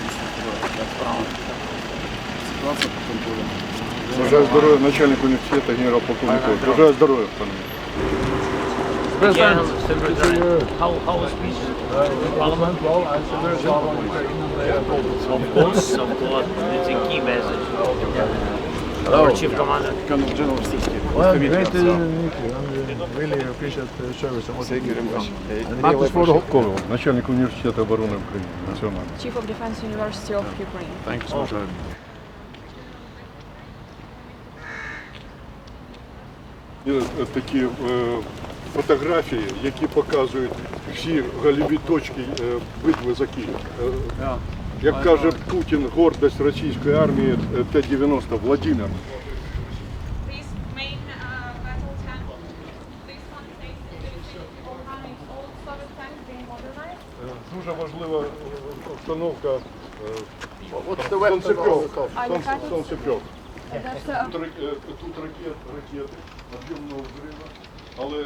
действительно, как право. Бажаю здоров'я, начальник університету, генерал-полковник. Бажаю здоров'я, пане. President, how, how was peace? Parliament? Well, I of course, of course, it's a key message. Our chief commander. Colonel General Stevski. Well, great to meet you uh, really appreciate the service and what you do. Начальник університету оборони України, національний. Chief of Defense University of Ukraine. Thank you so much. Є е, такі е, фотографії, які показують всі гольові точки е, битви за Київ. Е, Як каже Путін, гордость російської армії е, Т-90 Владимир. Дуже важлива е, обстановка the weapon сонцепьов. Тут? Сонцепьов. Uh, Тут, рак- е, ракет, ракети об'ємного взриву, але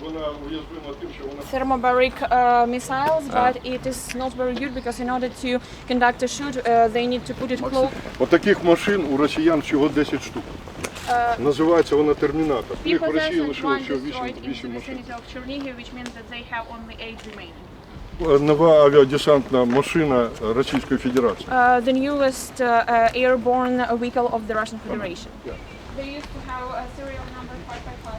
вона уязвима тим, що вона thermobaric uh, missiles, but it is not very good because in order to conduct a shoot, uh, they need to put it close. От таких машин у росіян всього 10 штук. Називається вона Термінатор. Їх в Росії and всього destroyed 8, in the 8 машин. Нова авіадесантна машина Російської Федерації. Uh, the newest uh, uh, airborne vehicle of the Russian Federation. Yeah. They used to have a serial number 555.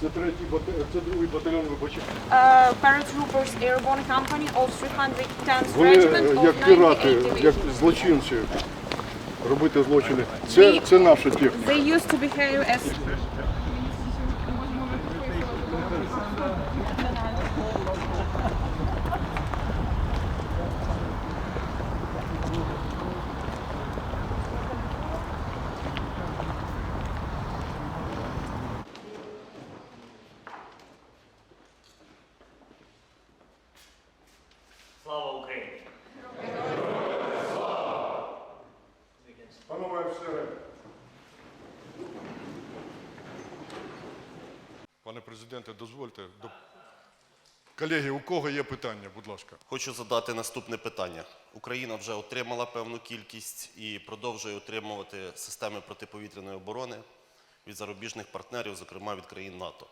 Це третій батальйон, це другий батальйон вибачів. Uh, paratroopers airborne company of 310th Вони regiment е, of як пірати, як division. злочинці робити злочини. Це, це наша техніка. They used to behave as президенте, дозвольте. До... Колеги, у кого є питання, будь ласка. Хочу задати наступне питання. Україна вже отримала певну кількість і продовжує отримувати системи протиповітряної оборони від зарубіжних партнерів, зокрема від країн НАТО.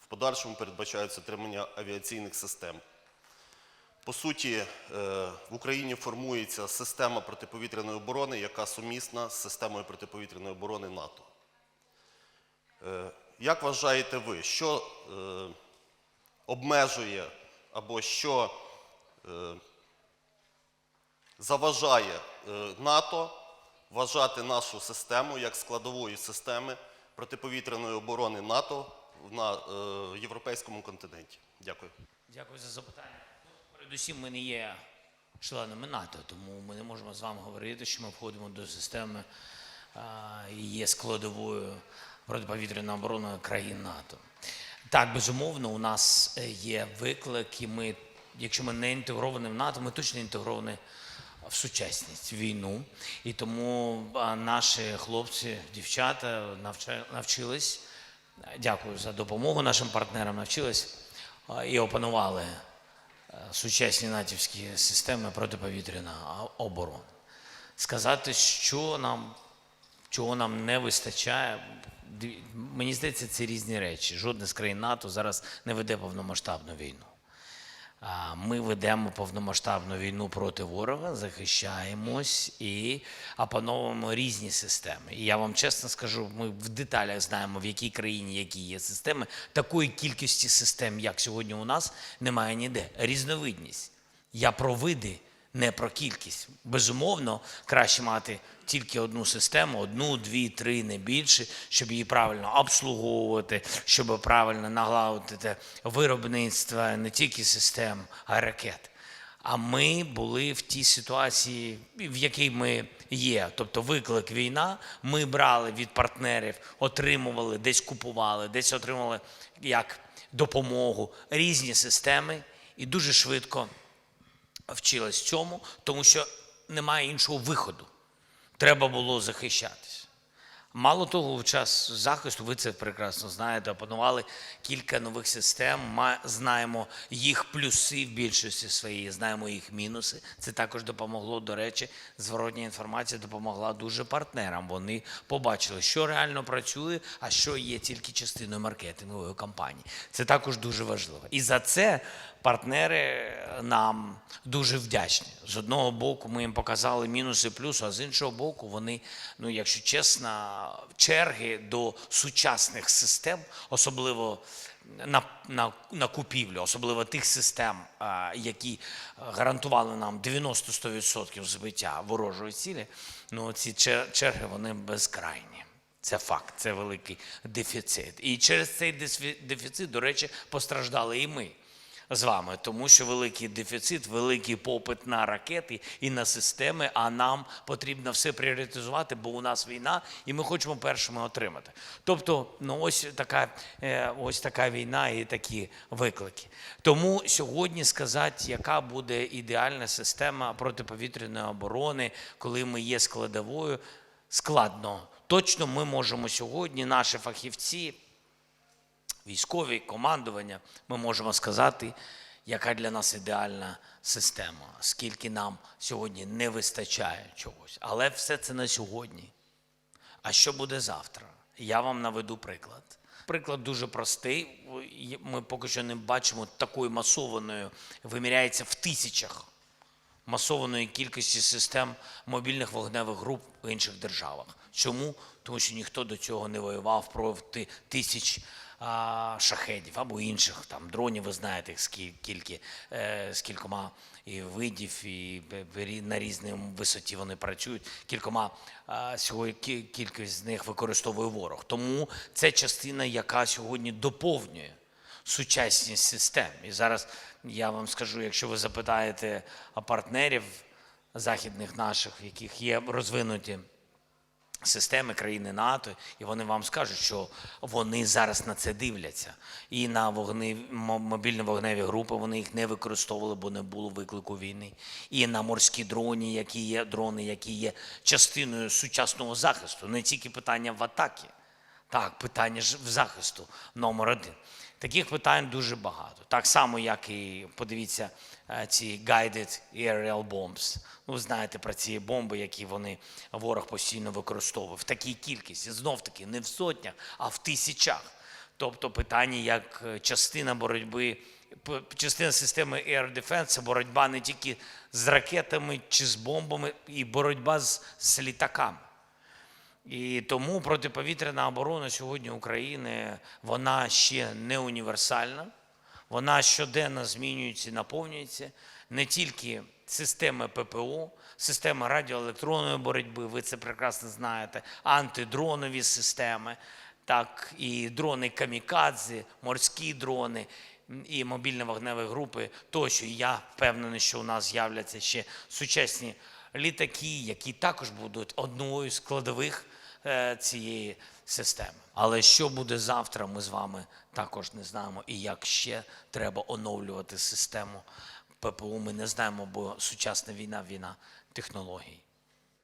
В подальшому передбачається отримання авіаційних систем. По суті, е, в Україні формується система протиповітряної оборони, яка сумісна з системою протиповітряної оборони НАТО. Як вважаєте ви, що е, обмежує або що е, заважає е, НАТО вважати нашу систему як складової системи протиповітряної оборони НАТО на е, європейському континенті? Дякую. Дякую за запитання. Передусім, ми не є членами НАТО, тому ми не можемо з вами говорити, що ми входимо до системи і є складовою протиповітряної оборони країн НАТО. Так, безумовно, у нас е, є виклик, і ми, якщо ми не інтегровані в НАТО, ми точно інтегровані в сучасність, в війну. І тому наші хлопці, дівчата навчились. Дякую за допомогу нашим партнерам. Навчились і опанували е, сучасні натівські системи протиповітряної оборони. Сказати, що нам, чого нам не вистачає, мені здається, це різні речі. Жодна з країн НАТО зараз не веде повномасштабну війну. Ми ведемо повномасштабну війну проти ворога, захищаємось і опановуємо різні системи. І я вам чесно скажу, ми в деталях знаємо, в якій країні які є системи. Такої кількості систем, як сьогодні у нас, немає ніде. Різновидність. Я про види, не про кількість. Безумовно, краще мати тільки одну систему, одну, дві, три, не більше, щоб її правильно обслуговувати, щоб правильно налагодити виробництво не тільки систем, а й ракет. А ми були в тій ситуації, в якій ми є. Тобто виклик війна. Ми брали від партнерів, отримували, десь купували, десь отримували як допомогу різні системи і дуже швидко вчилась цьому, тому що немає іншого виходу. Треба було захищатись. Мало того, в час захисту, ви це прекрасно знаєте, опанували кілька нових систем. Ма- знаємо їх плюси в більшості своєї, знаємо їх мінуси. Це також допомогло. До речі, зворотня інформація допомогла дуже партнерам. Вони побачили, що реально працює, а що є тільки частиною маркетингової кампанії. Це також дуже важливо. І за це партнери нам дуже вдячні. З одного боку, ми їм показали мінуси плюси, а з іншого боку, вони, ну якщо чесно, черги до сучасних систем, особливо на, на, на купівлю, особливо тих систем, які гарантували нам 90-100% збиття ворожої цілі, ну ці чер- черги вони безкрайні. Це факт, це великий дефіцит. І через цей дефіцит, до речі, постраждали і ми з вами, тому що великий дефіцит, великий попит на ракети і на системи. А нам потрібно все пріоритизувати, бо у нас війна, і ми хочемо першими отримати. Тобто, ну ось така, е, ось така війна і такі виклики. Тому сьогодні сказати, яка буде ідеальна система протиповітряної оборони, коли ми є складовою, складно. Точно ми можемо сьогодні, наші фахівці, військові командування, ми можемо сказати, яка для нас ідеальна система, скільки нам сьогодні не вистачає чогось. Але все це на сьогодні. А що буде завтра? Я вам наведу приклад. Приклад дуже простий. Ми поки що не бачимо такої масованої, виміряється в тисячах масованої кількості систем мобільних вогневих груп в інших державах. Чому? Тому що ніхто до цього не воював проти тисяч а, шахедів або інших там дронів. Ви знаєте, скільки е, з кількома і видів, і на різній висоті вони працюють. Кількома сьогодні кількість з них використовує ворог. Тому це частина, яка сьогодні доповнює сучасність систем. І зараз я вам скажу, якщо ви запитаєте партнерів західних наших, в яких є розвинуті системи країни НАТО, і вони вам скажуть, що вони зараз на це дивляться. І на вогни, мо- мобільні вогневі групи вони їх не використовували, бо не було виклику війни. І на морські дрони, які є дрони, які є частиною сучасного захисту, не тільки питання в атакі. Так, питання ж в захисту номер один. Таких питань дуже багато. Так само, як і подивіться ці guided aerial bombs. Ну, знаєте про ці бомби, які вони ворог постійно використовує в такій кількості. Знов таки не в сотнях, а в тисячах. Тобто питання як е, частина боротьби, частина системи Air Defense – боротьба не тільки з ракетами чи з бомбами, і боротьба з, з літаками. І тому протиповітряна оборона сьогодні України вона ще не універсальна. Вона щоденно змінюється і наповнюється не тільки системи ППО, система радіоелектронної боротьби, ви це прекрасно знаєте, антидронові системи, так і дрони камікадзе, морські дрони і мобільні вогневі групи тощо. Я впевнений, що у нас з'являться ще сучасні літаки, які також будуть одною з складових цієї системи. Але що буде завтра, ми з вами також не знаємо. І як ще треба оновлювати систему ППУ, ми не знаємо, бо сучасна війна війна технологій.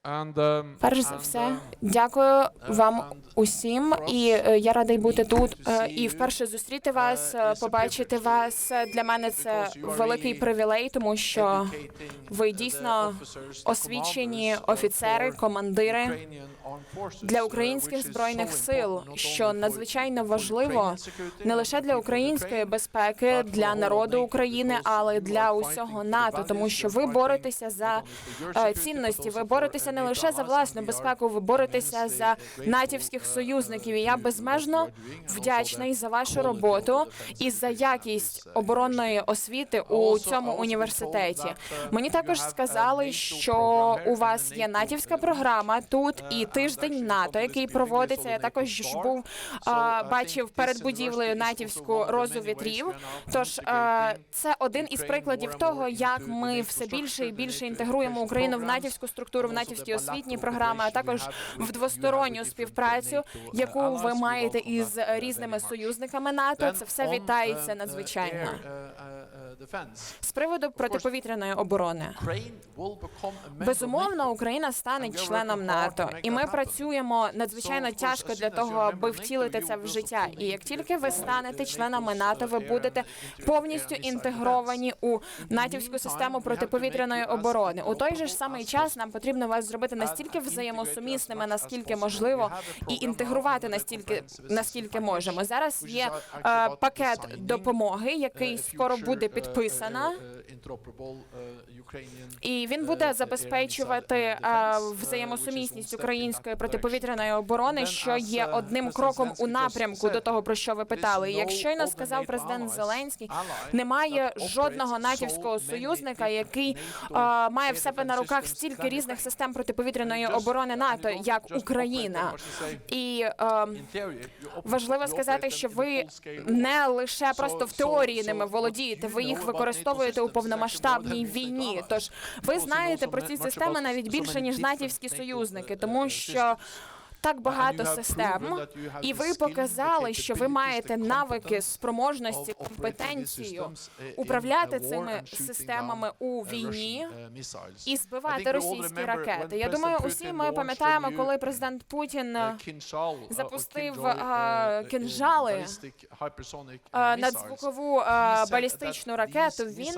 Um, Перш за все, uh, дякую вам усім, і е, я радий бути тут е, і вперше зустріти вас, е, побачити вас. Для мене це великий привілей, тому що ви дійсно освічені офіцери, командири для українських збройних сил, що надзвичайно важливо не лише для української безпеки, для народу України, але для усього НАТО, тому що ви боретеся за цінності. Ви боретеся не лише за власну безпеку, ви боретеся за натівських союзників. І я безмежно вдячний за вашу роботу і за якість оборонної освіти у цьому університеті. Мені також сказали, що у вас є натівська програма тут і тиждень НАТО, який проводиться. Я також був бачив перед будівлею натівську розу вітрів. Тож це один із прикладів того, як ми все більше і більше інтегруємо Україну в натівську структуру, в натівські освітні програми, а також в двосторонню співпрацю, яку ви маєте із різними союзниками НАТО. Це все вітається надзвичайно. З приводу протиповітряної оборони. Безумовно, Україна стане членом НАТО, і ми працюємо надзвичайно тяжко для того, аби втілити це в життя. І як тільки ви станете членами НАТО, ви будете повністю інтегровані у натівську систему протиповітряної оборони. У той же ж самий час нам потрібно вас зробити настільки взаємосумісними, наскільки можливо, і інтегрувати настільки, наскільки можемо. Зараз є е, пакет допомоги, який скоро буде підписано. І він буде забезпечувати е, взаємосумісність української протиповітряної оборони, що є одним кроком у напрямку до того, про що ви питали. Як щойно сказав президент Зеленський, немає жодного натівського союзника, який е, має в себе на руках стільки різних систем протиповітряної оборони НАТО, як Україна. І е, важливо сказати, що ви не лише просто в теорії ними володієте, ви їх використовуєте у повномасштабній війні. Тож ви знаєте про ці системи навіть більше ніж натівські союзники, тому що. Так багато систем, і ви показали, що ви маєте навики, спроможності, компетенцію управляти цими системами у війні і збивати російські ракети. Я думаю, усі ми пам'ятаємо, коли президент Путін е, запустив е, кінжали е, надзвукову балістичну ракету. Він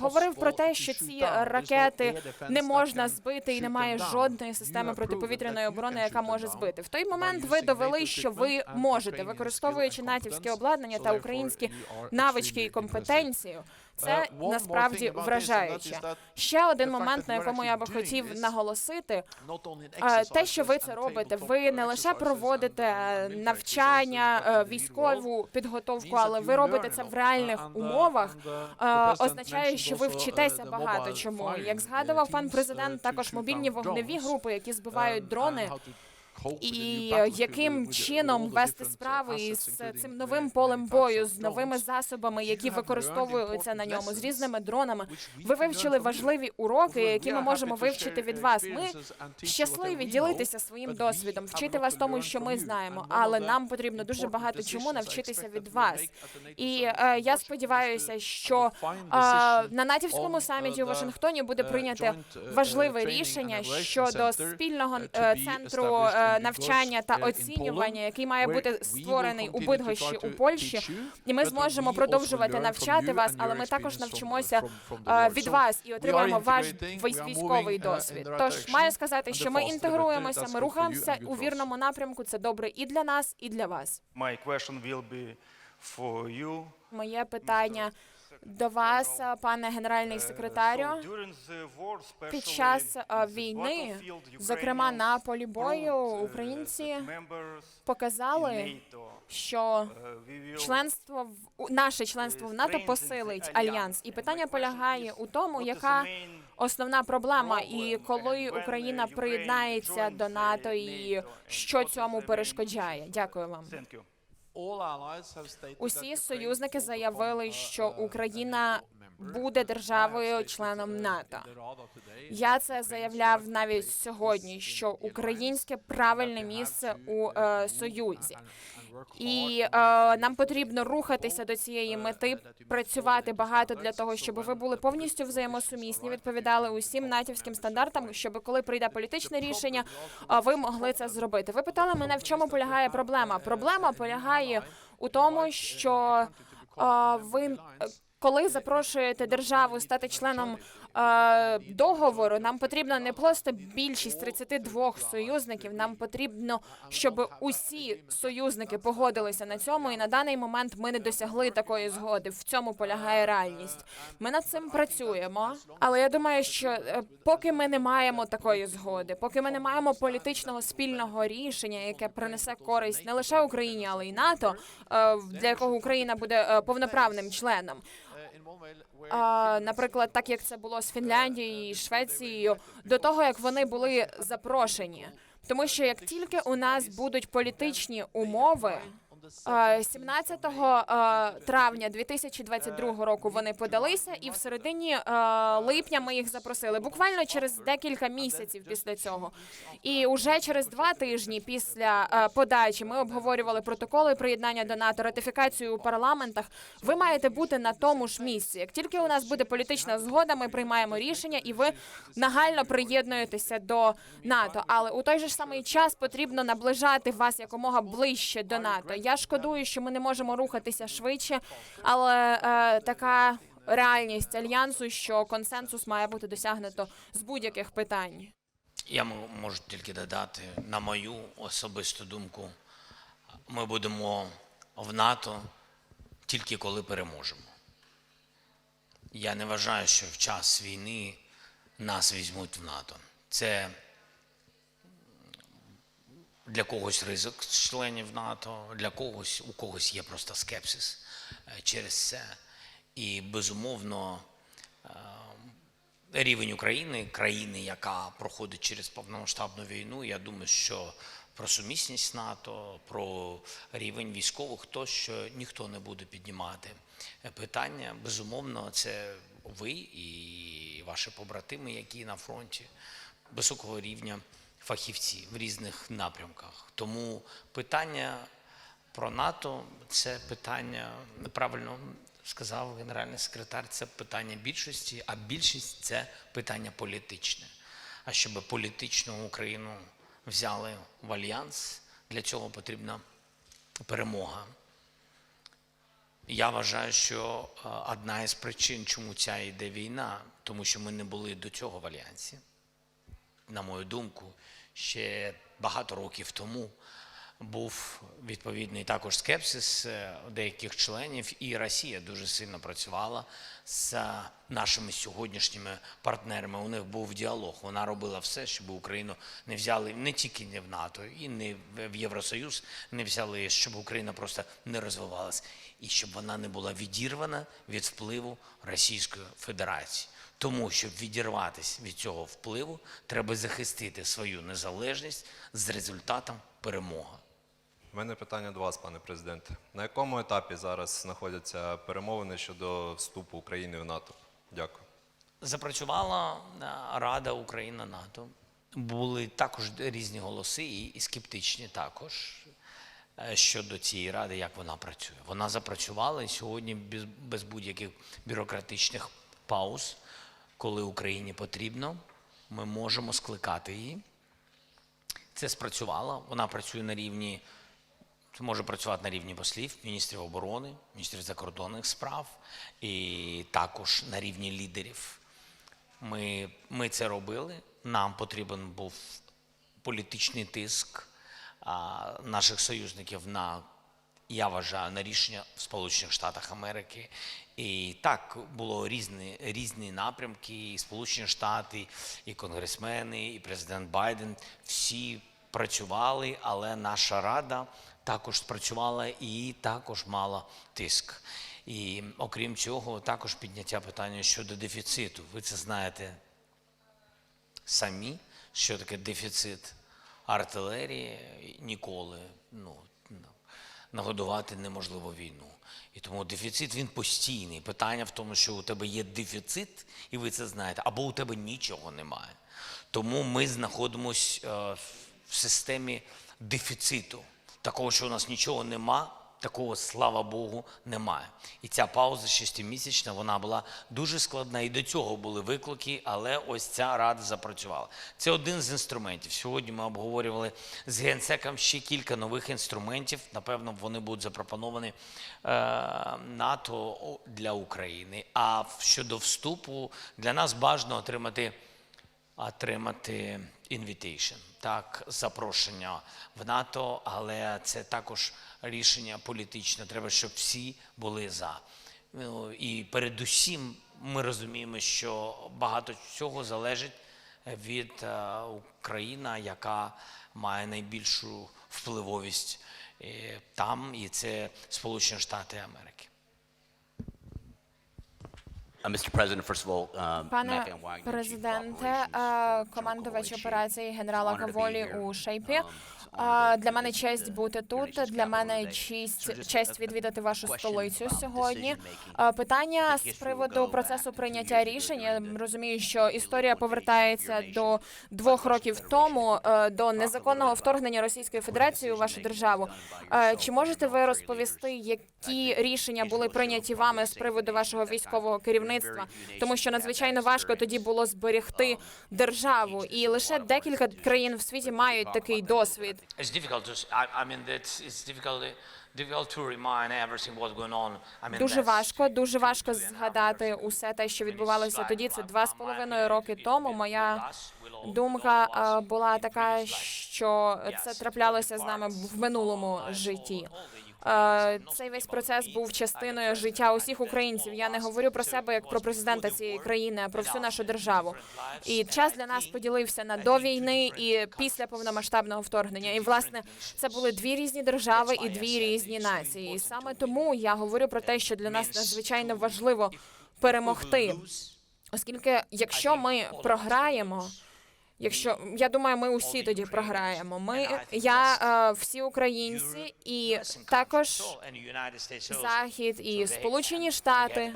говорив про те, що ці ракети не можна збити, і немає жодної системи протиповітряної оборони, яка може збити. В той момент ви довели, що ви можете, використовуючи натівське обладнання та українські навички і компетенцію. Це насправді вражаюче. Ще один момент, на якому я би хотів наголосити, е, те, що ви це робите, ви не лише проводите е, навчання, е, військову підготовку, але ви робите це в реальних умовах. Означає, що ви вчитеся багато чому. Як згадував пан президент, також мобільні вогневі групи, які збивають дрони. І яким чином вести справи із цим новим полем бою, з новими засобами, які використовуються на ньому, з різними дронами. Ви вивчили важливі уроки, які ми можемо вивчити від вас. Ми щасливі ділитися своїм досвідом, вчити вас тому, що ми знаємо, але нам потрібно дуже багато чому навчитися від вас. І е, я сподіваюся, що е, на натівському саміті у Вашингтоні буде прийнято важливе рішення щодо спільного е, центру е, навчання та оцінювання, який має бути створений у Бидгощі у Польщі, і ми зможемо продовжувати навчати вас, але ми також навчимося е, від вас і отримаємо ваш військовий досвід. Тож маю сказати, що ми інтегруємося, ми рухаємося у вірному напрямку. Це добре і для нас, і для вас. Моє питання до вас, е, пане генеральний секретарю. During the Під час е, війни, зокрема на полі бою, uh, українці показали, що uh, членство в наше членство в НАТО посилить альянс, і питання полягає у тому, яка основна проблема, і коли Україна приєднається до НАТО, і що цьому перешкоджає. Дякую вам. Усі союзники заявили, що Україна буде державою членом НАТО. Я це заявляв навіть сьогодні, що українське правильне місце у е, союзі, і е, нам потрібно рухатися до цієї мети, працювати багато для того, щоб ви були повністю взаємосумісні, відповідали усім натівським стандартам, щоб коли прийде політичне рішення, е, ви могли це зробити. Ви питали мене, в чому полягає проблема? Проблема полягає у тому, що е, ви. е, Коли запрошуєте державу стати членом е, договору, нам потрібно не просто більшість 32 союзників. Нам потрібно, щоб усі союзники погодилися на цьому. І на даний момент ми не досягли такої згоди. В цьому полягає реальність. Ми над цим працюємо, але я думаю, що е, поки ми не маємо такої згоди, поки ми не маємо політичного спільного рішення, яке принесе користь не лише Україні, але й НАТО, е, для якого Україна буде е, повноправним членом. А, наприклад, так як це було з Фінляндією і Швецією, до того як вони були запрошені. Тому що як тільки у нас будуть політичні умови, 17 е, травня 2022 року вони подалися, і в середині е, липня ми їх запросили. Буквально через декілька місяців після цього. І уже через два тижні після е, подачі ми обговорювали протоколи приєднання до НАТО, ратифікацію у парламентах. Ви маєте бути на тому ж місці. Як тільки у нас буде політична згода, ми приймаємо рішення, і ви нагально приєднуєтеся до НАТО. Але у той же ж самий час потрібно наближати вас якомога ближче до НАТО. Я шкодую, що ми не можемо рухатися швидше, але е, така реальність альянсу, що консенсус має бути досягнуто з будь-яких питань. Я можу тільки додати, на мою особисту думку, ми будемо в НАТО тільки коли переможемо. Я не вважаю, що в час війни нас візьмуть в НАТО. Це для когось ризик з членів НАТО, для когось, у когось є просто скепсис е, через це. І безумовно е, рівень України, країни, яка проходить через повномасштабну війну, я думаю, що про сумісність НАТО, про рівень військових, то що ніхто не буде піднімати питання. Безумовно, це ви і ваші побратими, які на фронті високого рівня фахівці в різних напрямках. Тому питання про НАТО це питання правильно сказав генеральний секретар. Це питання більшості, а більшість це питання політичне. А щоб політичну Україну взяли в альянс, для цього потрібна перемога. Я вважаю, що е, одна із причин, чому ця йде війна, тому що ми не були до цього в альянсі на мою думку, ще багато років тому був відповідний також скепсис е, деяких членів, і Росія дуже сильно працювала з нашими сьогоднішніми партнерами. У них був діалог. Вона робила все, щоб Україну не взяли не тільки не в НАТО, і не в Євросоюз не взяли, щоб Україна просто не розвивалась, і щоб вона не була відірвана від впливу Російської Федерації. Тому, щоб відірватися від цього впливу, треба захистити свою незалежність з результатом перемоги. У мене питання до вас, пане президенте. На якому етапі зараз знаходяться перемовини щодо вступу України в НАТО? Дякую. Запрацювала е, Рада Україна НАТО. Були також різні голоси і, скептичні також е, щодо цієї ради, як вона працює. Вона запрацювала і сьогодні без, без будь-яких бюрократичних пауз, коли Україні потрібно, ми можемо скликати її. Це спрацювало. Вона працює на рівні може працювати на рівні послів, міністрів оборони, міністрів закордонних справ і також на рівні лідерів. Ми, ми це робили. Нам потрібен був політичний тиск а, наших союзників на, я вважаю, на рішення в Сполучених Штатах Америки. І так було різні, різні напрямки, і Сполучені Штати, і конгресмени, і президент Байден. Всі працювали, але наша рада також спрацювала і також мала тиск. І окрім цього, також підняття питання щодо дефіциту. Ви це знаєте самі, що таке дефіцит артилерії ніколи ну, нагодувати неможливо війну. І тому дефіцит він постійний. Питання в тому, що у тебе є дефіцит, і ви це знаєте, або у тебе нічого немає. Тому ми знаходимося е, в системі дефіциту. Такого, що у нас нічого нема, такого, слава Богу, немає. І ця пауза шестимісячна, вона була дуже складна. І до цього були виклики, але ось ця рада запрацювала. Це один з інструментів. Сьогодні ми обговорювали з генсеком ще кілька нових інструментів. Напевно, вони будуть запропоновані е, НАТО для України. А щодо вступу, для нас бажано отримати отримати invitation, так, запрошення в НАТО, але це також рішення політичне. Треба, щоб всі були за. Ну, І передусім ми розуміємо, що багато цього залежить від е, України, яка має найбільшу впливовість е, там, і це Сполучені Штати Америки. Uh, Mr. President, first of all, um, Пане президенте, е, командувач операції генерала Каволі у Шейпі. Для мене честь бути тут. Для мене честь честь відвідати вашу столицю сьогодні. Питання з приводу процесу прийняття рішень. Я розумію, що історія повертається до двох років тому е, до незаконного вторгнення Російської Федерації у вашу державу. Е, Чи можете ви розповісти, які рішення були прийняті вами з приводу вашого військового керівництва? Тому що надзвичайно важко тоді було зберегти державу, і лише декілька країн в світі мають такий досвід. It's difficult to. I, I mean, that's it's difficult. Difficult to remind everything what's going on. I mean, Дуже важко, дуже важко згадати усе те, що відбувалося тоді. Це два з половиною роки тому. Моя думка була така, що це траплялося з нами в минулому житті. Е, Цей весь процес був частиною життя усіх українців. Я не говорю про себе як про президента цієї країни, а про всю нашу державу. І час для нас поділився на до війни і після повномасштабного вторгнення. І власне це були дві різні держави і дві різні нації. І саме тому я говорю про те, що для нас надзвичайно важливо перемогти, оскільки якщо ми програємо. Якщо я думаю, ми усі тоді програємо. Ми я е, всі українці, і також Захід і Сполучені Штати.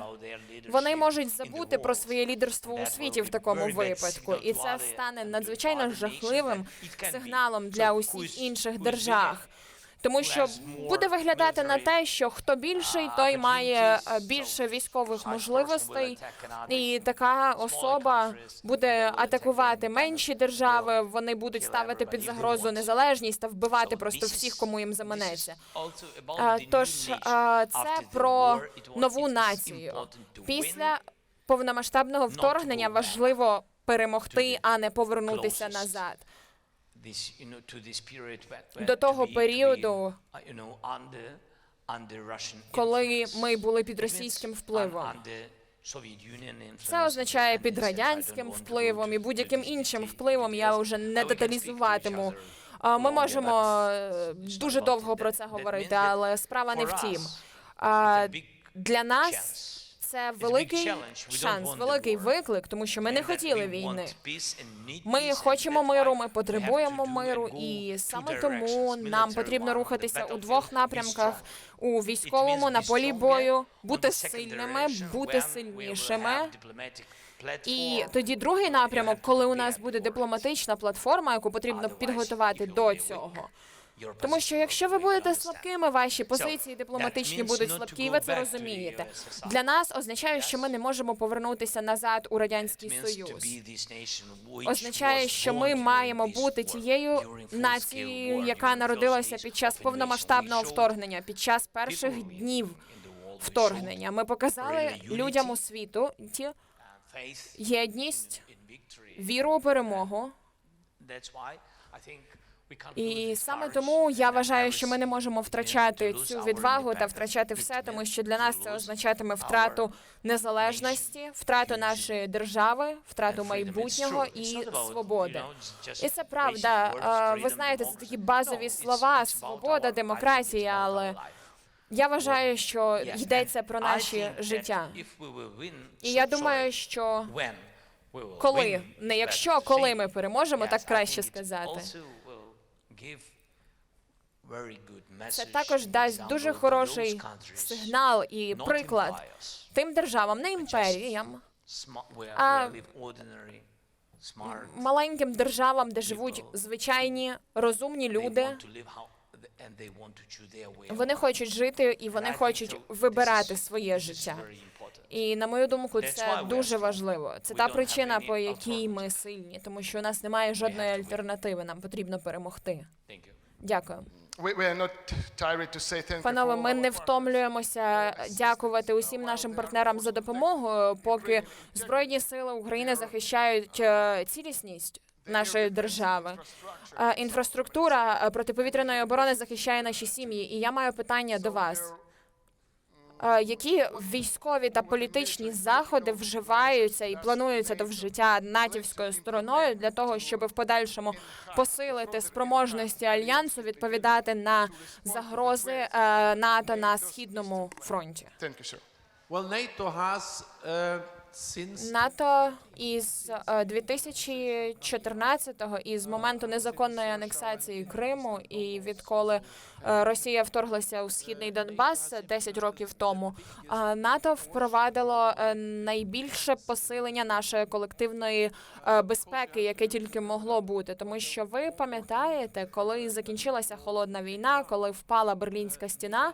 вони можуть забути про своє лідерство у світі в такому випадку, і це стане надзвичайно жахливим сигналом для усіх інших держав. Тому що буде виглядати на те, що хто більший, той має е, більше військових можливостей, і така особа буде атакувати менші держави. Вони будуть ставити під загрозу незалежність та вбивати просто всіх, кому їм заманеться. Тож це про нову націю. Після повномасштабного вторгнення важливо перемогти, а не повернутися назад. До того періоду, Коли ми були під російським впливом. Це означає під радянським впливом і будь-яким іншим впливом. Я вже не деталізуватиму. Ми можемо е, дуже довго про це говорити, але справа не в тім. Для нас це великий шанс, великий виклик, тому що ми не хотіли війни. Ми хочемо миру, ми потребуємо миру, і саме тому нам потрібно рухатися у двох напрямках: у військовому на полі бою, бути сильними, бути сильнішими. І тоді другий напрямок, коли у нас буде дипломатична платформа, яку потрібно підготувати до цього. Тому що якщо ви будете слабкими, ваші позиції дипломатичні будуть слабкі, і ви це розумієте. Для нас означає, що ми не можемо повернутися назад у радянський союз. Означає, що ми маємо бути тією нацією, яка народилася під час повномасштабного вторгнення, під час перших днів вторгнення. Ми показали людям у світу ті єдність, віру у перемогу. І саме тому я вважаю, що ми не можемо втрачати цю відвагу та втрачати все, тому що для нас це означатиме втрату незалежності, втрату нашої держави, втрату майбутнього і свободи. І це правда. Ви знаєте, це такі базові слова: свобода, демократія, але я вважаю, що йдеться про наші життя. І я думаю, що коли? не якщо, коли ми переможемо, так краще сказати. Це також дасть дуже хороший сигнал і приклад тим державам, не імперіям, а маленьким державам, де живуть звичайні розумні люди. Вони хочуть жити і вони хочуть вибирати своє життя. І на мою думку, це дуже важливо. Це та причина, по якій ми сильні, тому що у нас немає жодної альтернативи. Нам потрібно перемогти. Дякую. Панове, ми не втомлюємося дякувати усім нашим партнерам за допомогу, поки збройні сили України захищають е, цілісність нашої держави. Інфраструктура протиповітряної оборони захищає наші сім'ї. І я маю питання до вас. Які військові та політичні заходи вживаються і плануються до вжиття натівською стороною для того, щоб в подальшому посилити спроможності альянсу відповідати на загрози НАТО на східному фронті? Well, NATO has uh, НАТО із е, 2014-го, із моменту незаконної анексації Криму, і відколи е, Росія вторглася у східний Донбас 10 років тому, е, НАТО впровадило е, найбільше посилення нашої колективної е, безпеки, яке тільки могло бути, тому що ви пам'ятаєте, коли закінчилася холодна війна, коли впала берлінська стіна.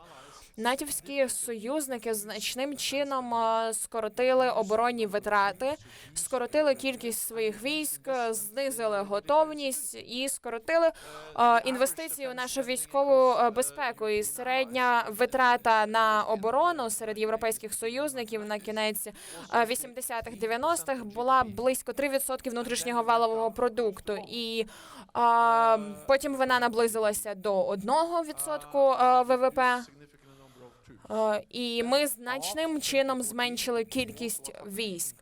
Натівські союзники значним чином е, скоротили оборонні витрати, скоротили кількість своїх військ, знизили готовність і скоротили е, інвестиції у нашу військову е, безпеку. І середня витрата на оборону серед європейських союзників на кінець е, 80-х, 90-х була близько 3% внутрішнього валового продукту. І потім вона наблизилася до 1% е, ВВП. Е, І ми значним чином зменшили кількість військ.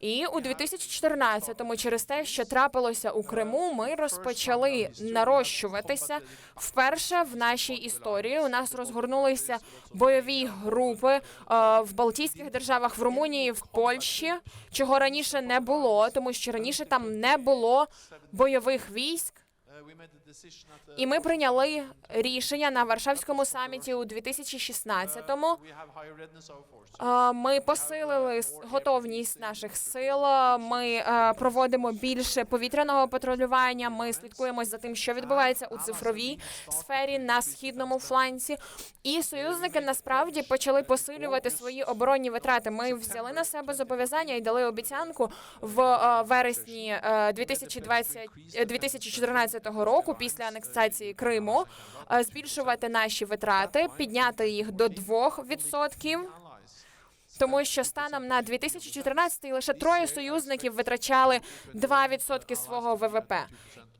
І у 2014-му, через те, що трапилося у Криму, ми розпочали нарощуватися вперше в нашій історії. У нас розгорнулися бойові групи е, в Балтійських державах, в Румунії, в Польщі, чого раніше не було, тому що раніше там не було бойових військ. І ми прийняли рішення на Варшавському саміті у 2016-му. Е, Ми посилили готовність наших сил. е, Ми е, проводимо більше повітряного патрулювання. Ми слідкуємо за тим, що відбувається у цифровій сфері на східному фланці. І союзники насправді почали посилювати свої оборонні витрати. Ми взяли на себе зобов'язання і дали обіцянку в е, вересні е, 2020, е, 2014 року, після анексації Криму, е, збільшувати наші витрати, підняти їх до 2%. Тому що станом на 2014 лише троє союзників витрачали 2% свого ВВП.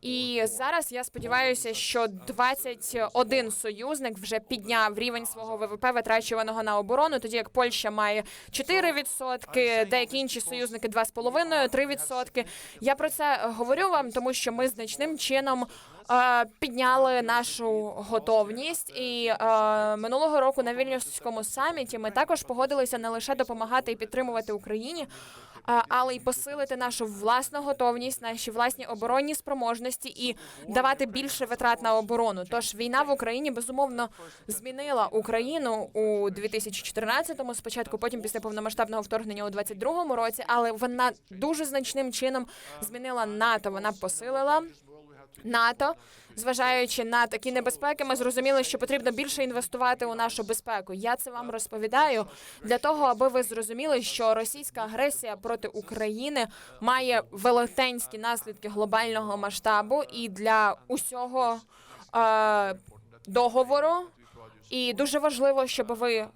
І зараз я сподіваюся, що 21 союзник вже підняв рівень свого ВВП, витрачуваного на оборону, тоді як Польща має 4%, деякі інші союзники 2,5%, 3%. Я про це говорю вам, тому що ми значним чином е, підняли нашу готовність. І е, минулого року на Вільнюському саміті ми також погодилися не лише допомагати і підтримувати Україні. Але й посилити нашу власну готовність, наші власні оборонні спроможності і давати більше витрат на оборону. Тож війна в Україні безумовно змінила Україну у 2014-му, спочатку, потім після повномасштабного вторгнення у 22-му році. Але вона дуже значним чином змінила НАТО. Вона посилила НАТО. Зважаючи на такі небезпеки, ми зрозуміли, що потрібно більше інвестувати у нашу безпеку. Я це вам розповідаю для того, аби ви зрозуміли, що російська агресія проти України має велетенські наслідки глобального масштабу і для усього е, договору. І дуже важливо, щоб ви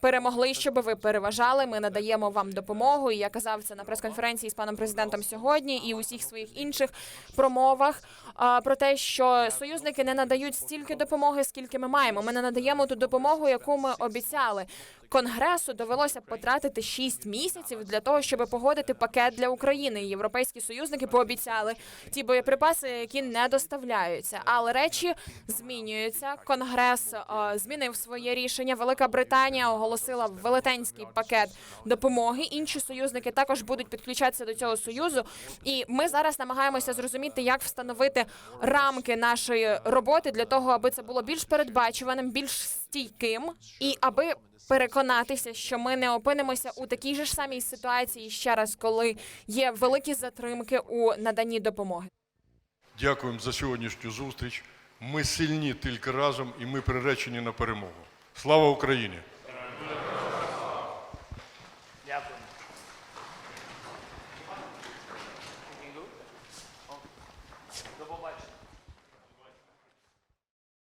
перемогли, щоб ви переважали. Ми надаємо вам допомогу. І я казав це на прес-конференції з паном президентом сьогодні і усіх своїх інших промовах про те, що союзники не надають стільки допомоги, скільки ми маємо. Ми не надаємо ту допомогу, яку ми обіцяли. Конгресу довелося потратити 6 місяців для того, щоб погодити пакет для України. Європейські союзники пообіцяли ті боєприпаси, які не доставляються. Але речі змінюються. Конгрес е, змінив своє рішення. Велика Британія оголосила велетенський пакет допомоги. Інші союзники також будуть підключатися до цього союзу. І ми зараз намагаємося зрозуміти, як встановити рамки нашої роботи для того, аби це було більш передбачуваним, більш стійким, і аби переконатися, що ми не опинимося у такій же ж самій ситуації ще раз, коли є великі затримки у наданні допомоги. Дякуємо за сьогоднішню зустріч. Ми сильні тільки разом і ми приречені на перемогу. Слава Україні!